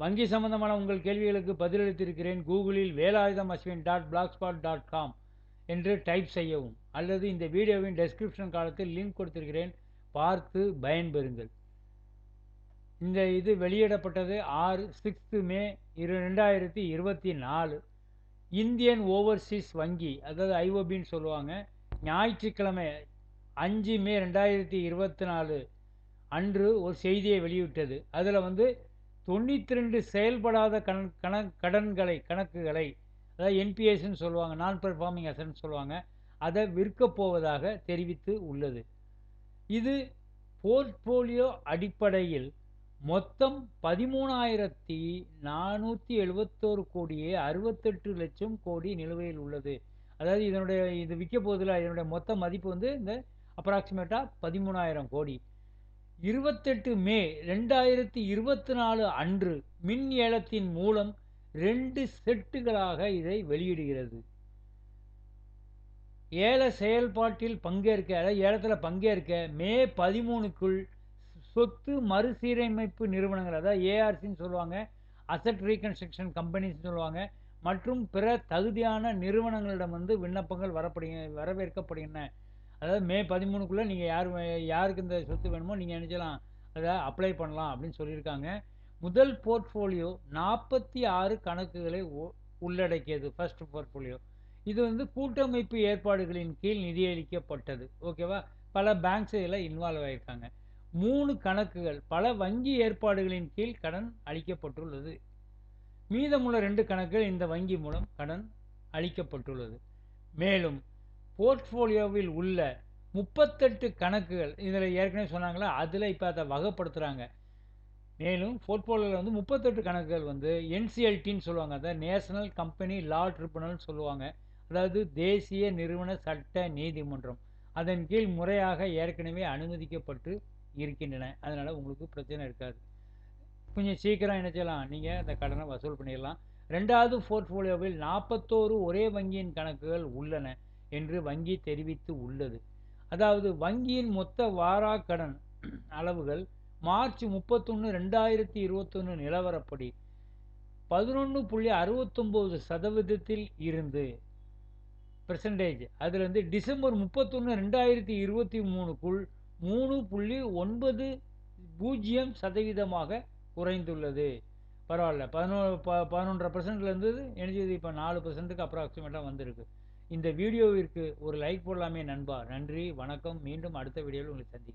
வங்கி சம்பந்தமான உங்கள் கேள்விகளுக்கு பதிலளித்திருக்கிறேன். கூகுளில் Velayudham Ashwin dot blogspot dot com என்று டைப் செய்யவும். அல்லது இந்த வீடியோவின் டெஸ்கிரிப்ஷன் காலத்தில் லிங்க் கொடுத்திருக்கிறேன். பார்த்து பயன்பெறுங்கள். இந்த இது வெளியிடப்பட்டது ஆறு சிக்ஸ்த்து மே இரு ரெண்டாயிரத்தி இருபத்தி நாலு. இந்தியன் ஓவர்சீஸ் வங்கி அதாவது ஐஓபின்னு சொல்லுவாங்க. ஞாயிற்றுக்கிழமை அஞ்சு மே ரெண்டாயிரத்தி இருபத்தி நாலு அன்று ஒரு செய்தியை வெளியிட்டது. அதில் வந்து தொண்ணூற்றி ரெண்டு செயல்படாத கண் கண கடன்களை கணக்குகளை அதாவது என்பிஎஸ்ன்னு சொல்லுவாங்க நான் பெர்ஃபார்மிங் அசன்ஸ் சொல்லுவாங்க அதை விற்கப் போவதாக தெரிவித்து உள்ளது. இது போர்ட்போலியோ அடிப்படையில் மொத்தம் பதிமூணாயிரத்தி நானூற்றி எழுபத்தோரு கோடியே அறுபத்தெட்டு லட்சம் கோடி நிலுவையில் உள்ளது. அதாவது இதனுடைய இது விற்க போதில் இதனுடைய மொத்த மதிப்பு வந்து இந்த அப்ராக்சிமேட்டாக பதிமூணாயிரம் கோடி. இருபத்தெட்டு மே ரெண்டாயிரத்தி இருபத்தி நாலு அன்று மின் ஏலத்தின் மூலம் ரெண்டு செட்டுகளாக இதை வெளியிடுகிறது. ஏல செயல்பாட்டில் பங்கேற்க அதாவது ஏலத்தில் பங்கேற்க மே பதிமூணுக்குள் சொத்து மறுசீரமைப்பு நிறுவனங்கள் அதாவது ஏஆர்சின்னு சொல்லுவாங்க அசட் ரீகன்ஸ்ட்ரக்ஷன் கம்பெனிஸ்னு சொல்லுவாங்க மற்றும் பிற தகுதியான நிறுவனங்களிடம் வந்து விண்ணப்பங்கள் வரப்படு வரவேற்கப்படுகின்றன. அதாவது மே பதிமூணுக்குள்ளே நீங்கள் யார் யாருக்கு இந்த சொத்து வேணுமோ நீங்கள் நினச்சலாம். அதை அப்ளை பண்ணலாம் அப்படின்னு சொல்லியிருக்காங்க. முதல் போர்ட்ஃபோலியோ நாற்பத்தி ஆறு கணக்குகளை உள்ளடக்கியது ஃபர்ஸ்ட் போர்ட்ஃபோலியோ இது வந்து கூட்டமைப்பு ஏற்பாடுகளின் கீழ் நிதியளிக்கப்பட்டது. ஓகேவா பல பேங்க்ஸ் இதில் இன்வால்வ் ஆகியிருக்காங்க மூணு கணக்குகள் பல வங்கி ஏற்பாடுகளின் கீழ் கடன் அளிக்கப்பட்டுள்ளது. மீதமுள்ள ரெண்டு கணக்குகள் இந்த வங்கி மூலம் கடன் அளிக்கப்பட்டுள்ளது. மேலும் போர்ட்ஃபோலியோவில் உள்ள முப்பத்தெட்டு கணக்குகள் இதில் ஏற்கனவே சொன்னாங்களா? அதில் இப்போ அதை வகைப்படுத்துகிறாங்க மேலும் போர்ட்ஃபோலியோவில் வந்து முப்பத்தெட்டு கணக்குகள் வந்து என்சிஎல்டின்னு சொல்லுவாங்க. அதாவது நேஷனல் கம்பெனி லா ட்ரிபுனல்னு சொல்லுவாங்க. அதாவது தேசிய நிறுவன சட்ட நீதிமன்றம். அதன் கீழ் முறையாக ஏற்கனவே அனுமதிக்கப்பட்டு இருக்கின்றன. அதனால் உங்களுக்கு பிரச்சனை இருக்காது. கொஞ்சம் சீக்கிரம் என்ன செய்யலாம்? நீங்கள் அந்த கடனை வசூல் பண்ணிடலாம். ரெண்டாவது போர்ட்ஃபோலியோவில் நாற்பத்தோரு ஒரே வங்கியின் கணக்குகள் உள்ளன. என்று வங்கி தெரிவித்து உள்ளது. அதாவது வங்கியின் மொத்த வாராக்கடன் கடன் அளவுகள் மார்ச் முப்பத்தொன்று ரெண்டாயிரத்தி இருபத்தொன்று நிலவரப்படி பதினொன்று புள்ளி அறுபத்தொம்போது சதவீதத்தில் இருந்து பெர்சன்டேஜ் அதுலேருந்து டிசம்பர் முப்பத்தொன்று ரெண்டாயிரத்தி இருபத்தி மூணுக்குள் மூணு புள்ளி ஒன்பது பூஜ்ஜியம் சதவீதமாக குறைந்துள்ளது. பரவாயில்ல. பதினோ ப பதினொன்றரை பர்சன்ட்லேருந்து இருந்தது எனர்ஜி இப்போ நாலு பர்சன்ட்டுக்கு அப்ராக்சிமேட்டாக வந்திருக்கு. இந்த வீடியோவிற்கு ஒரு லைக் போடலாமே நண்பா. நன்றி வணக்கம். மீண்டும் அடுத்த வீடியோவில் உங்களை சந்திக்கிறேன்.